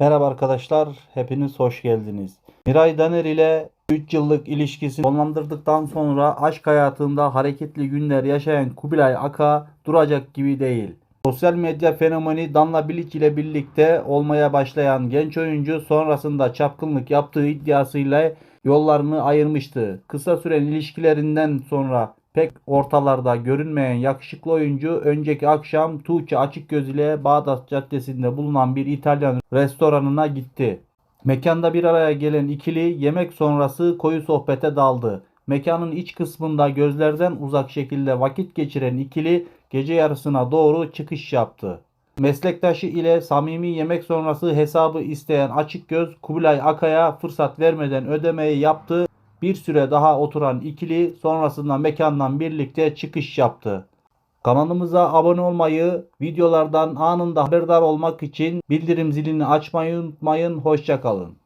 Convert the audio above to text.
Merhaba arkadaşlar, hepiniz hoş geldiniz. Miray Daner ile 3 yıllık ilişkisini sonlandırdıktan sonra aşk hayatında hareketli günler yaşayan Kubilay Aka duracak gibi değil. Sosyal medya fenomeni Danla Bilic ile birlikte olmaya başlayan genç oyuncu sonrasında çapkınlık yaptığı iddiasıyla yollarını ayırmıştı. Kısa süren ilişkilerinden sonra pek ortalarda görünmeyen yakışıklı oyuncu önceki akşam Tuğçe Açıkgöz ile Bağdat Caddesi'nde bulunan bir İtalyan restoranına gitti. Mekanda bir araya gelen ikili yemek sonrası koyu sohbete daldı. Mekanın iç kısmında gözlerden uzak şekilde vakit geçiren ikili gece yarısına doğru çıkış yaptı. Meslektaşı ile samimi yemek sonrası hesabı isteyen Açıkgöz Kubilay Akay'a fırsat vermeden ödemeyi yaptı. Bir süre daha oturan ikili sonrasında mekandan birlikte çıkış yaptı. Kanalımıza abone olmayı, videolardan anında haberdar olmak için bildirim zilini açmayı unutmayın. Hoşçakalın.